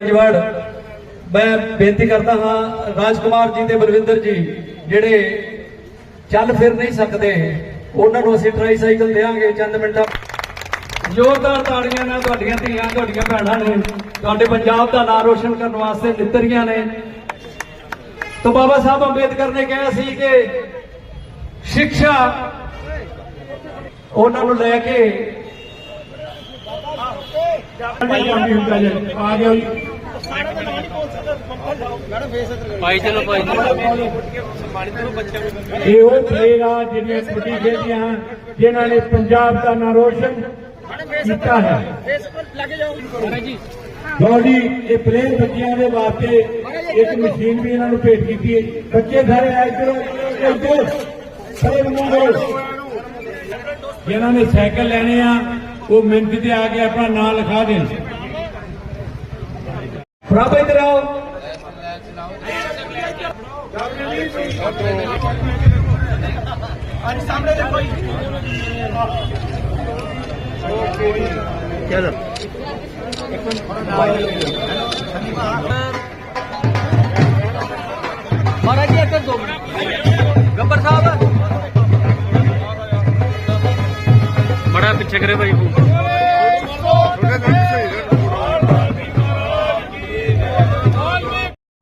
ਜਵਾੜ ਮੈਂ ਬੇਨਤੀ ਕਰਦਾ ਹਾਂ ਰਾਜਕੁਮਾਰ ਜੀ ਤੇ ਬਲਵਿੰਦਰ ਜੀ, ਜਿਹੜੇ ਚੱਲ ਫਿਰ ਨਹੀਂ ਸਕਦੇ, ਉਹਨਾਂ ਨੂੰ ਅਸੀਂ ਟ੍ਰਾਈਸਾਈਕਲ ਦੇਵਾਂਗੇ ਚੰਦ ਮਿੰਟਾਂ। ਜ਼ੋਰਦਾਰ ਤਾੜੀਆਂ ਨਾਲ ਤੁਹਾਡੀਆਂ ਧੀਆਂ, ਤੁਹਾਡੀਆਂ ਭੈਣਾਂ ਨੇ, ਤੁਹਾਡੇ ਪੰਜਾਬ ਦਾ ਨਾਂ ਰੋਸ਼ਨ ਕਰਨ ਵਾਸਤੇ ਨਿੱਤਰੀਆਂ ਨੇ। ਤਾਂ ਬਾਬਾ ਸਾਹਿਬ ਅੰਬੇਦਕਰ ਨੇ ਕਿਹਾ ਸੀ ਕਿ ਸਿੱਖਿਆ ਉਹਨਾਂ ਨੂੰ ਲੈ ਕੇ ਆ ਗਿਆ ਜੀ ਭਾਈ ਚਲੋ। ਭਾਈ ਇਹ ਉਹ ਪਲੇਅਰ ਆ ਜਿਹੜੀਆਂ ਕਬੱਡੀ ਖੇਡਦੀਆਂ ਜਿਨ੍ਹਾਂ ਨੇ ਪੰਜਾਬ ਦਾ ਨਾਂ ਰੋਸ਼ਨ ਕੀਤਾ ਹੈ। ਜੀ ਇਹ ਪਲੇਅਰ ਬੱਚਿਆਂ ਦੇ ਵਾਸਤੇ ਇੱਕ ਮਸ਼ੀਨ ਵੀ ਇਹਨਾਂ ਨੂੰ ਭੇਟ ਕੀਤੀ ਹੈ। ਬੱਚੇ ਸਾਰੇ ਆ ਇੱਧਰ ਇੱਧਰ ਸਾਰੇ ਬੰਦੋ ਜਿਨ੍ਹਾਂ ਨੇ ਸਾਈਕਲ ਲੈਣੇ ਆ ਉਹ ਮਿੰਟ ਤੇ ਆ ਕੇ ਆਪਣਾ ਨਾਮ ਲਿਖਾ ਦੇਣ। ਪ੍ਰਭ ਇੱਧਰ ਆਓ। ਮਹਾਰਾਜ ਜੀ ਇੱਧਰ ਦੋ ਮਿੰਟ। ਗੱਬਰ ਸਾਹਿਬ। ਪਿੱਛੇ ਕਰੇ ਭਾਈ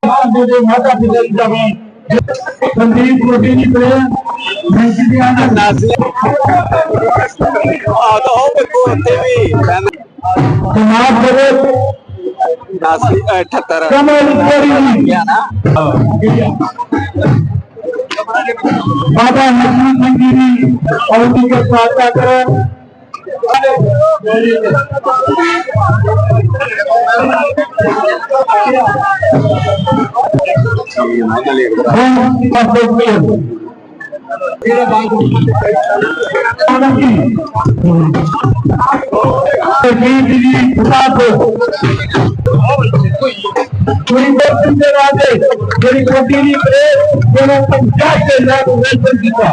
ਮਾਂ ਦੇ ਮਾਤਾ ਪਿਤਾ ਦੀ ਜਮੀ ਸੰਦੀਪ ਮੋਦੀ ਦੀ ਪਲੇਅਰ ਮੈਂਚੀਆਂ ਦਾ ਨਾਜ਼ੀ ਆ ਤਾਂ ਉਹ ਵੇਖੋ ਉੱਤੇ ਵੀ। ਜਨਾਬ ਬਰੇ 10 78 ਕਮਲ ਕੋਰੀ ਗਿਆ ਨਾ। ਬਾਬਾ ਹਰਮਨ ਸਿੰਘ ਜੀ ਦੀ ਔਤੀ ਕੇ ਸਵਾਗਤ ਕਰੋ ਜਿਹੜੀ ਕੋਟੀ ਦੀ ਬਰੇ ਜਿਹਨੇ ਪੰਜਾਬ ਦੇ ਨਾਮ ਰੋਸ਼ਨ ਕੀਤਾ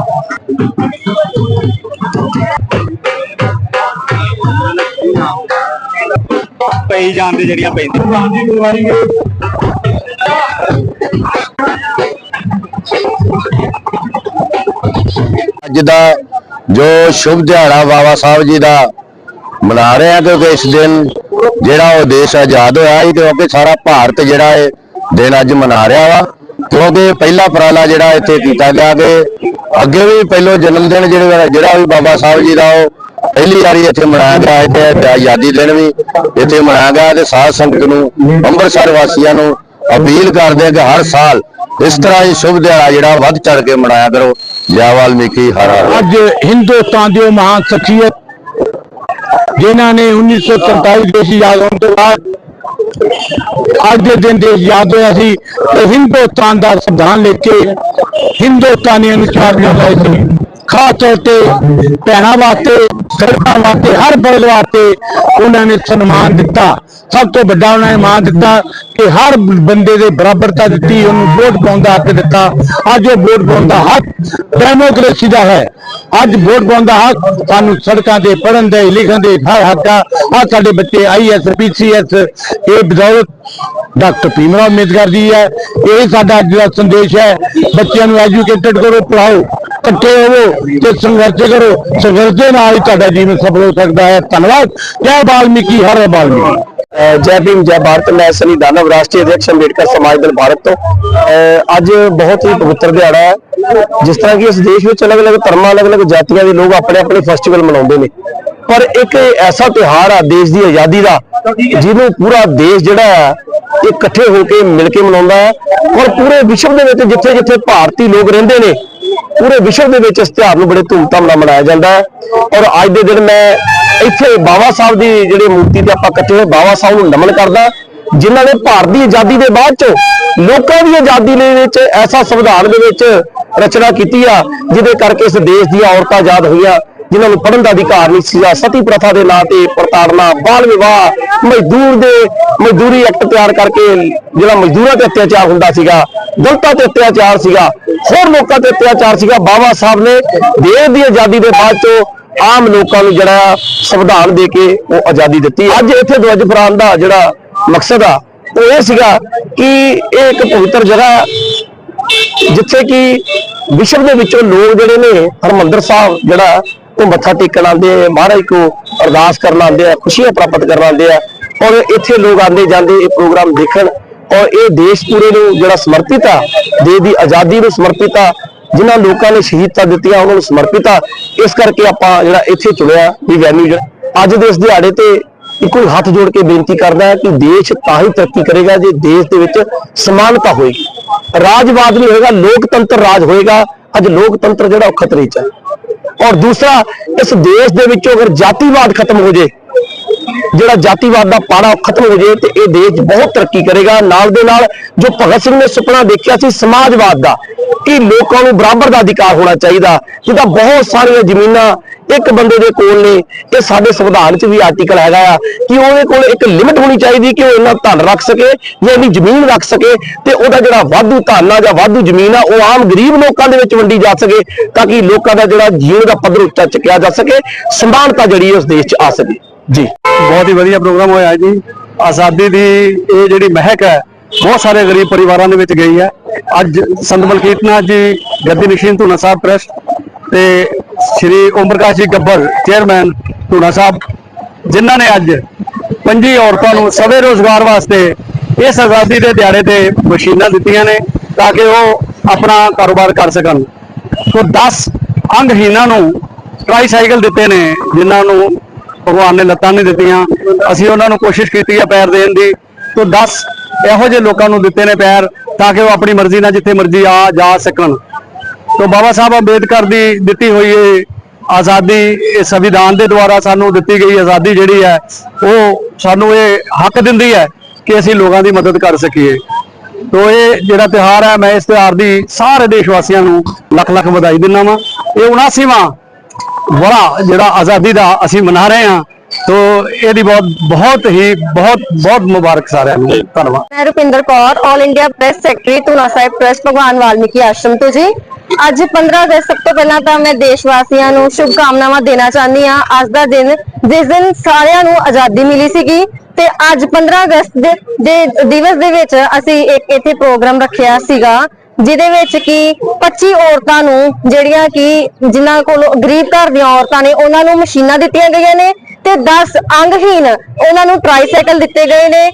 ਪਈ ਜਾਂਦੇ ਜਿਹੜੀਆਂ ਪੈਂਦੀਆਂ। ਅੱਜ ਦਾ ਜੋ ਸ਼ੁਭ ਦਿਹਾੜਾ ਬਾਬਾ ਸਾਹਿਬ ਜੀ ਦਾ ਮਨਾ ਰਹੇ ਆ ਕਿਉਂਕਿ ਇਸ ਦਿਨ ਜਿਹੜਾ ਉਹ ਦੇਸ਼ ਆਜ਼ਾਦ ਹੋਇਆ ਸੀ ਕਿਉਂਕਿ ਸਾਰਾ ਭਾਰਤ ਜਿਹੜਾ ਇਹ ਦਿਨ ਅੱਜ ਮਨਾ ਰਿਹਾ ਵਾ ਕਿਉਂਕਿ ਪਹਿਲਾ ਉਪਰਾਲਾ ਜਿਹੜਾ ਇੱਥੇ ਕੀਤਾ ਗਿਆ ਕਿ ਅੱਗੇ ਵੀ ਪਹਿਲੋ ਜਨਮ ਦਿਨ ਜਿਹੜਾ ਜਿਹੜਾ ਵੀ ਬਾਬਾ ਸਾਹਿਬ ਜੀ ਦਾ ਉਹ ਪਹਿਲੀ ਵਾਰੀ ਇੱਥੇ ਮਨਾਇਆ ਗਿਆ ਹੈ ਤੇ ਆਜ਼ਾਦੀ ਦਿਨ ਵੀ ਇੱਥੇ ਮਨਾਇਆ ਗਿਆ ਤੇ ਸਾਧ ਸੰਗਤ ਨੂੰ ਅੰਮ੍ਰਿਤਸਰ ਵਾਸੀਆਂ ਨੂੰ ਅਪੀਲ ਕਰਦੇ ਆ ਕਿ ਹਰ ਸਾਲ ਇਸ ਤਰ੍ਹਾਂ ਹੀ ਸ਼ੁਭ ਦਿਹਾੜਾ ਜਿਹੜਾ ਵੱਧ ਚੜ ਕੇ ਮਨਾਇਆ ਕਰੋ। ਜੈ ਵਾਲਮੀਕੀ, ਹਰ ਹਰ ਅੱਜ ਹਿੰਦੁਸਤਾਨ ਦੀ ਉਹ ਮਹਾਨ ਸ਼ਖਸੀਅਤ, ਜਿਨ੍ਹਾਂ ਨੇ 1947 ਦੇਸ਼ ਆਜ਼ਾਦ ਹੋਣ ਤੋਂ ਬਾਅਦ ਅੱਜ ਦੇ ਦਿਨ ਦੇ ਯਾਦ ਹੋਇਆ ਸੀ ਤੇ ਹਿੰਦੁਸਤਾਨ ਦਾ ਸੰਵਿਧਾਨ ਲਿਖ ਕੇ ਹਿੰਦੁਸਤਾਨੀਆਂ ਨੂੰ ਚਾਰ ਲਏ ਸੀ। ਖਾਸ ਤੌਰ ਤੇ, ਭੈਣਾਂ ਵਾਸਤੇ, ਗਰੀਬਾਂ ਵਾਸਤੇ, ਹਰ ਵਰਗ ਵਾਸਤੇ ਉਹਨਾਂ ਨੇ ਸਨਮਾਨ ਦਿੱਤਾ। ਸਭ ਤੋਂ ਵੱਡਾ ਉਹਨਾਂ ਨੇ ਮਾਨ ਦਿੱਤਾ ਕਿ ਹਰ ਬੰਦੇ ਦੇ ਬਰਾਬਰਤਾ ਦਿੱਤੀ, ਉਹਨੂੰ ਵੋਟ ਪਾਉਣ ਦਾ ਹੱਕ ਦਿੱਤਾ। ਅੱਜ ਉਹ ਵੋਟ ਪਾਉਣ ਦਾ ਹੱਕ ਡੈਮੋਕ੍ਰੇਸੀ ਦਾ ਹੈ। ਅੱਜ ਵੋਟ ਪਾਉਣ ਦਾ ਹੱਕ ਸਾਨੂੰ ਸੜਕਾਂ ਤੇ ਪੜਨ ਦੇ, ਲਿਖਣ ਦੇ ਹਰ ਹੱਕ ਆ। ਆਹ ਸਾਡੇ ਬੱਚੇ ਆਈਐਸ ਪੀਸੀਐਸ ਇਹ ਬਦੌਲਤ ਡਾਕਟਰ ਭੀਮਰਾਵ ਅੰਬੇਦਕਰ ਜੀ ਹੈ। ਇਹ ਸਾਡਾ ਅੱਜ ਦਾ ਸੰਦੇਸ਼ ਹੈ। ਬੱਚਿਆਂ ਨੂੰ ਐਜੂਕੇਟਡ ਕਰੋ ਪੜਾਓ ਇਕੱਠੇ ਹੋਵੋ ਤੇ ਸੰਘਰਸ਼ ਕਰੋ। ਸੰਘਰਸ਼ ਦੇ ਨਾਲ ਹੀ ਤੁਹਾਡਾ ਜੀਵਨ ਸਫਲ ਹੋ ਸਕਦਾ ਹੈ। ਧੰਨਵਾਦ। ਜੈ ਵਾਲਮੀਕੀ ਹਰ ਹਰ ਜੈ ਭੀਮ, ਜੈ ਭਾਰਤ। ਮੈਂ ਸਨੀ ਦਾਨਵ, ਰਾਸ਼ਟਰੀ ਅਧਿਕਸ਼ ਅੰਬੇਡਕਰ ਸਮਾਜ ਦਲ ਭਾਰਤ ਤੋਂ। ਅੱਜ ਬਹੁਤ ਹੀ ਪਵਿੱਤਰ ਦਿਹਾੜਾ ਹੈ। ਜਿਸ ਤਰ੍ਹਾਂ ਕਿ ਇਸ ਦੇਸ਼ ਵਿੱਚ ਅਲੱਗ-ਅਲੱਗ ਧਰਮਾਂ, ਅਲੱਗ-ਅਲੱਗ ਜਾਤੀਆਂ ਦੇ ਲੋਕ ਆਪਣੇ ਆਪਣੇ ਫੈਸਟੀਵਲ ਮਨਾਉਂਦੇ ਨੇ। ਪਰ ਇੱਕ ਐਸਾ ਤਿਉਹਾਰ ਆ, ਦੇਸ਼ ਦੀ ਆਜ਼ਾਦੀ ਦਾ, ਜਿਹਨੂੰ ਪੂਰਾ ਦੇਸ਼ ਜਿਹੜਾ ਹੈ, ਇਕੱਠੇ ਹੋ ਕੇ ਮਿਲ ਕੇ ਮਨਾਉਂਦਾ ਹੈ। ਔਰ ਪੂਰੇ ਵਿਸ਼ਵ ਦੇ ਵਿੱਚ ਜਿੱਥੇ-ਜਿੱਥੇ ਭਾਰਤੀ ਲੋਕ ਰਹਿੰਦੇ ਨੇ ਪੂਰੇ ਵਿਸ਼ਵ ਦੇ ਵਿੱਚ ਇਸ ਤਿਉਹਾਰ ਨੂੰ ਬੜੇ ਧੂਮਧਾਮ ਨਾਲ ਮਨਾਇਆ ਜਾਂਦਾ ਹੈ। ਔਰ ਅੱਜ ਦੇ ਦਿਨ ਮੈਂ ਇੱਥੇ ਬਾਬਾ ਸਾਹਿਬ ਦੀ ਜਿਹੜੀ ਮੂਰਤੀ ਤੇ ਆਪਾਂ ਇਕੱਠੇ ਹੋਏ ਬਾਬਾ ਸਾਹਿਬ ਨੂੰ ਨਮਨ ਕਰਦਾ ਜਿਨ੍ਹਾਂ ਨੇ ਭਾਰਤ ਦੀ ਆਜ਼ਾਦੀ ਦੇ ਬਾਅਦ ਚੋਂ ਲੋਕਾਂ ਦੀ ਆਜ਼ਾਦੀ ਦੇ ਵਿੱਚ ਐਸਾ ਸੰਵਿਧਾਨ ਦੇ ਵਿੱਚ ਰਚਨਾ ਕੀਤੀ ਆ, ਜਿਹਦੇ ਕਰਕੇ ਇਸ ਦੇਸ਼ ਦੀਆਂ ਔਰਤਾਂ ਆਜ਼ਾਦ ਹੋਈਆਂ। ਜਿਨ੍ਹਾਂ ਨੂੰ ਪੜ੍ਹਨ ਦਾ ਅਧਿਕਾਰ ਨਹੀਂ ਸੀਗਾ। ਸਤੀ ਪ੍ਰਥਾ ਦੇ ਨਾਂ ਤੇ ਪ੍ਰਤਾੜਨਾ ਬਾਲ ਵਿਵਾਹ ਮਜ਼ਦੂਰ ਦੇ ਮਜ਼ਦੂਰੀ ਐਕਟ ਤਿਆਰ ਕਰਕੇ ਜਿਹੜਾ ਮਜ਼ਦੂਰਾਂ ਤੇ ਅਤਿਆਚਾਰ ਹੁੰਦਾ ਸੀਗਾ, ਦਲਤਾਂ ਤੇ ਅਤਿਆਚਾਰ ਸੀਗਾ, ਹੋਰ ਲੋਕਾਂ ਤੇ ਅਤਿਆਚਾਰ ਸੀਗਾ। ਬਾਬਾ ਸਾਹਿਬ ਨੇ ਦੇਸ਼ ਦੀ ਆਜ਼ਾਦੀ ਦੇ ਬਾਅਦ ਚੋਂ ਆਮ ਲੋਕਾਂ ਨੂੰ ਜਿਹੜਾ ਸੰਵਿਧਾਨ ਦੇ ਕੇ ਉਹ ਆਜ਼ਾਦੀ ਦਿੱਤੀ ਅੱਜ ਇੱਥੇ ਦੁਆਜ ਫਰਾਨ ਦਾ ਜਿਹੜਾ ਮਕਸਦ ਆ, ਉਹ ਇਹ ਸੀਗਾ ਕਿ ਇਹ ਇੱਕ ਪਵਿੱਤਰ ਜਗ੍ਹਾ ਜਿੱਥੇ ਕਿ ਵਿਸ਼ਵ ਦੇ ਵਿੱਚੋਂ ਲੋਕ ਜਿਹੜੇ ਨੇ ਹਰਮੰਦਰ ਸਾਹਿਬ ਜਿਹੜਾ ਉਹ ਮੱਥਾ ਟੇਕਣ ਆਉਂਦੇ ਆ, ਮਹਾਰਾਜ ਕੋ ਅਰਦਾਸ ਕਰਨ ਆਉਂਦੇ ਆ, ਖੁਸ਼ੀਆਂ ਪ੍ਰਾਪਤ ਕਰਨ ਆਉਂਦੇ ਆ। ਔਰ ਇੱਥੇ ਲੋਕ ਆਉਂਦੇ ਜਾਂਦੇ ਇਹ ਪ੍ਰੋਗਰਾਮ ਦੇਖਣ। ਔਰ ਇਹ ਦੇਸ਼ ਪੂਰੇ ਨੂੰ ਜਿਹੜਾ ਸਮਰਪਿਤ ਆ, ਦੇਸ਼ ਦੀ ਆਜ਼ਾਦੀ ਨੂੰ ਸਮਰਪਿਤ ਆ, ਜਿਨ੍ਹਾਂ ਲੋਕਾਂ ਨੇ ਸ਼ਹੀਦਤਾ ਦਿੱਤੀਆਂ, ਉਹਨਾਂ ਨੂੰ ਸਮਰਪਿਤ ਆ। ਇਸ ਕਰਕੇ ਆਪਾਂ ਜਿਹੜਾ ਇੱਥੇ ਚੁਣਿਆ ਵੀ ਵੈਨਿਊ ਅੱਜ ਦੇ ਇਸ ਦਿਹਾੜੇ ਤੇ ਇੱਕੋ ਹੱਥ ਜੋੜ ਕੇ ਬੇਨਤੀ ਕਰਦਾ ਹੈ ਕਿ ਦੇਸ਼ ਤਾਂ ਹੀ ਤਰੱਕੀ ਕਰੇਗਾ, ਜੇ ਦੇਸ਼ ਦੇ ਵਿੱਚ ਸਮਾਨਤਾ ਹੋਏਗੀ। ਰਾਜਵਾਦ ਨਹੀਂ ਹੋਏਗਾ, ਲੋਕਤੰਤਰ ਰਾਜ ਹੋਏਗਾ। ਅੱਜ ਲੋਕਤੰਤਰ ਜਿਹੜਾ ਉਹ ਖਤਰੇ 'ਚ ਹੈ ਔਰ ਦੂਸਰਾ ਇਸ ਦੇਸ਼ ਦੇ ਵਿੱਚੋਂ ਅਗਰ ਜਾਤੀਵਾਦ ਖਤਮ ਹੋ ਜੇ ਜਿਹੜਾ ਜਾਤੀਵਾਦ ਦਾ ਪਾੜਾ ਉਹ ਖਤਮ ਹੋ ਜੇ ਤੇ ਇਹ ਦੇਸ਼ ਬਹੁਤ ਤਰੱਕੀ ਕਰੇਗਾ। ਨਾਲ ਦੇ ਨਾਲ ਜੋ ਭਗਤ ਸਿੰਘ ਨੇ ਸੁਪਨਾ ਦੇਖਿਆ ਸੀ ਸਮਾਜਵਾਦ ਦਾ, ਕਿ ਲੋਕਾਂ ਨੂੰ ਬਰਾਬਰ ਦਾ ਅਧਿਕਾਰ ਹੋਣਾ ਚਾਹੀਦਾ, ਜਿੱਦਾਂ ਬਹੁਤ ਸਾਰੀਆਂ ਜ਼ਮੀਨਾਂ ਇੱਕ ਬੰਦੇ ਦੇ ਕੋਲ ਨੇ, ਇਹ ਸਾਡੇ ਸੰਵਿਧਾਨ 'ਚ ਵੀ ਆਰਟੀਕਲ ਹੈਗਾ ਆ, ਕਿ ਉਹਦੇ ਕੋਲ ਇੱਕ ਲਿਮਿਟ ਹੋਣੀ ਚਾਹੀਦੀ ਕਿ ਉਹ ਇੰਨਾ ਧਨ ਰੱਖ ਸਕੇ ਜਾਂ ਇੰਨੀ ਜ਼ਮੀਨ ਰੱਖ ਸਕੇ ਤੇ ਉਹਦਾ ਜਿਹੜਾ ਵਾਧੂ ਧਨ ਆ ਜਾਂ ਵਾਧੂ ਜ਼ਮੀਨ ਆ, ਉਹ ਆਮ ਗਰੀਬ ਲੋਕਾਂ ਦੇ ਵਿੱਚ ਵੰਡੀ ਜਾ ਸਕੇ ਤਾਂ ਕਿ ਲੋਕਾਂ ਦਾ ਜਿਹੜਾ ਜੀਵਨ ਦਾ ਪੱਧਰ ਉੱਚਾ ਚੁੱਕਿਆ ਜਾ ਸਕੇ ਸਮਾਨਤਾ ਜਿਹੜੀ ਉਸ ਦੇਸ਼ 'ਚ ਆ ਸਕੇ। ਜੀ। ਬਹੁਤ ਹੀ ਵਧੀਆ ਪ੍ਰੋਗਰਾਮ ਹੋਇਆ ਜੀ। ਆਜ਼ਾਦੀ ਦੀ ਇਹ ਜਿਹੜੀ ਮਹਿਕ ਹੈ, ਬਹੁਤ ਸਾਰੇ ਗਰੀਬ ਪਰਿਵਾਰਾਂ ਦੇ ਵਿੱਚ ਗਈ ਹੈ। ਅੱਜ ਸੰਤ ਮਲਕੀਤ ਜੀ, ਗੱਦੀ ਨਸ਼ੀਨ ਧੂਨਾ ਸਾਹਿਬ ਪ੍ਰੈਸ ਤੇ ਸ਼੍ਰੀ ਓਮ ਪ੍ਰਕਾਸ਼ ਜੀ ਗੱਬਰ, ਚੇਅਰਮੈਨ ਧੂਨਾ ਸਾਹਿਬ, ਜਿਨ੍ਹਾਂ ਨੇ ਅੱਜ ਪੰਜੀ ਔਰਤਾਂ ਨੂੰ ਸਵੇ ਰੋਜ਼ਗਾਰ ਵਾਸਤੇ ਇਸ ਆਜ਼ਾਦੀ ਦੇ ਦਿਹਾੜੇ ਤੇ ਮਸ਼ੀਨਾਂ ਦਿੱਤੀਆਂ ਨੇ ਤਾਂ ਕਿ ਉਹ ਆਪਣਾ ਕਾਰੋਬਾਰ ਕਰ ਸਕਣ। ਤੋਂ 10 ਅੰਗਹੀਣਾਂ ਨੂੰ ਟ੍ਰਾਈਸਾਈਕਲ ਦਿੱਤੇ ਨੇ, ਜਿਨ੍ਹਾਂ ਨੂੰ ਭਗਵਾਨ ਨੇ ਲੱਤਾਂ ਨਹੀਂ ਦਿੱਤੀਆਂ। ਅਸੀਂ ਉਹਨਾਂ ਨੂੰ ਕੋਸ਼ਿਸ਼ ਕੀਤੀ ਹੈ ਪੈਰ ਦੇਣ ਦੀ। ਤੋਂ 10 ਇਹੋ ਜਿਹੇ ਲੋਕਾਂ ਨੂੰ ਦਿੱਤੇ ਨੇ ਪੈਰ ਤਾਂ ਕਿ ਉਹ ਆਪਣੀ ਮਰਜ਼ੀ ਨਾਲ ਜਿੱਥੇ ਮਰਜ਼ੀ ਆ ਜਾ ਸਕਣ। ਤੋਂ ਬਾਬਾ ਸਾਹਿਬ ਅੰਬੇਦਕਰ ਦੀ ਦਿੱਤੀ ਹੋਈ ਇਹ ਆਜ਼ਾਦੀ, ਇਹ ਸੰਵਿਧਾਨ ਦੇ ਦੁਆਰਾ ਸਾਨੂੰ ਦਿੱਤੀ ਗਈ ਆਜ਼ਾਦੀ ਜਿਹੜੀ ਹੈ, ਉਹ ਸਾਨੂੰ ਇਹ ਹੱਕ ਦਿੰਦੀ ਹੈ ਕਿ ਅਸੀਂ ਲੋਕਾਂ ਦੀ ਮਦਦ ਕਰ ਸਕੀਏ। ਤੋ ਇਹ ਜਿਹੜਾ ਤਿਉਹਾਰ ਹੈ, ਮੈਂ ਇਸ ਤਿਉਹਾਰ ਦੀ ਸਾਰੇ ਦੇਸ਼ ਵਾਸੀਆਂ ਨੂੰ ਲੱਖ ਲੱਖ ਵਧਾਈ ਦਿੰਦਾ ਵਾਂ। ਇਹ 79ਵਾਂ ਬੜਾ ਜਿਹੜਾ ਆਜ਼ਾਦੀ ਦਾ ਅਸੀਂ ਮਨਾ ਰਹੇ ਹਾਂ, ਤੋ ਇਹਦੀ ਬਹੁਤ ਬਹੁਤ ਹੀ, ਬਹੁਤ ਬਹੁਤ ਮੁਬਾਰਕ ਸਾਰਿਆਂ ਨੂੰ। ਧੰਨਵਾਦ। ਮੈਂ Rupinder Kaur all India press secretary Dhuna Sahib press Bhagwan Valmiki Ashram ਤੋਂ ਜੀ। ਅੱਜ 15 ਅਗਸਤ ਸਭ ਤੋਂ ਪਹਿਲਾਂ ਤਾਂ ਮੈਂ ਦੇਸ਼ ਵਾਸੀਆਂ ਨੂੰ ਸ਼ੁਭ ਕਾਮਨਾਵਾਂ ਦੇਣਾ ਚਾਹੁੰਦੀ ਹਾਂ। ਅੱਜ ਦਾ ਦਿਨ, ਜਿਸ ਦਿਨ ਸਾਰਿਆਂ ਨੂੰ ਆਜ਼ਾਦੀ ਮਿਲੀ ਸੀਗੀ, ਤੇ ਅੱਜ 15 ਅਗਸਤ ਦੇ ਦਿਵਸ ਦੇ ਵਿੱਚ ਅਸੀਂ ਇੱਕ ਇੱਥੇ ਪ੍ਰੋਗਰਾਮ ਰੱਖਿਆ ਸੀਗਾ। ਜਿਹਦੇ ਵਿੱਚ ਕਿ 25 ਔਰਤਾਂ ਨੂੰ ਜਿਹੜੀਆਂ ਕਿ ਜਿਨ੍ਹਾਂ ਕੋਲ ਗਰੀਬ ਘਰ ਦੀਆਂ ਔਰਤਾਂ ਨੇ, ਉਹਨਾਂ ਨੂੰ ਮਸ਼ੀਨਾਂ ਦਿੱਤੀਆਂ ਗਈਆਂ ਨੇ ਤੇ 10 ਅੰਗਹੀਨ ਉਹਨਾਂ ਨੂੰ ਟ੍ਰਾਈਸਾਈਕਲ ਦਿੱਤੇ ਗਏ ਨੇ।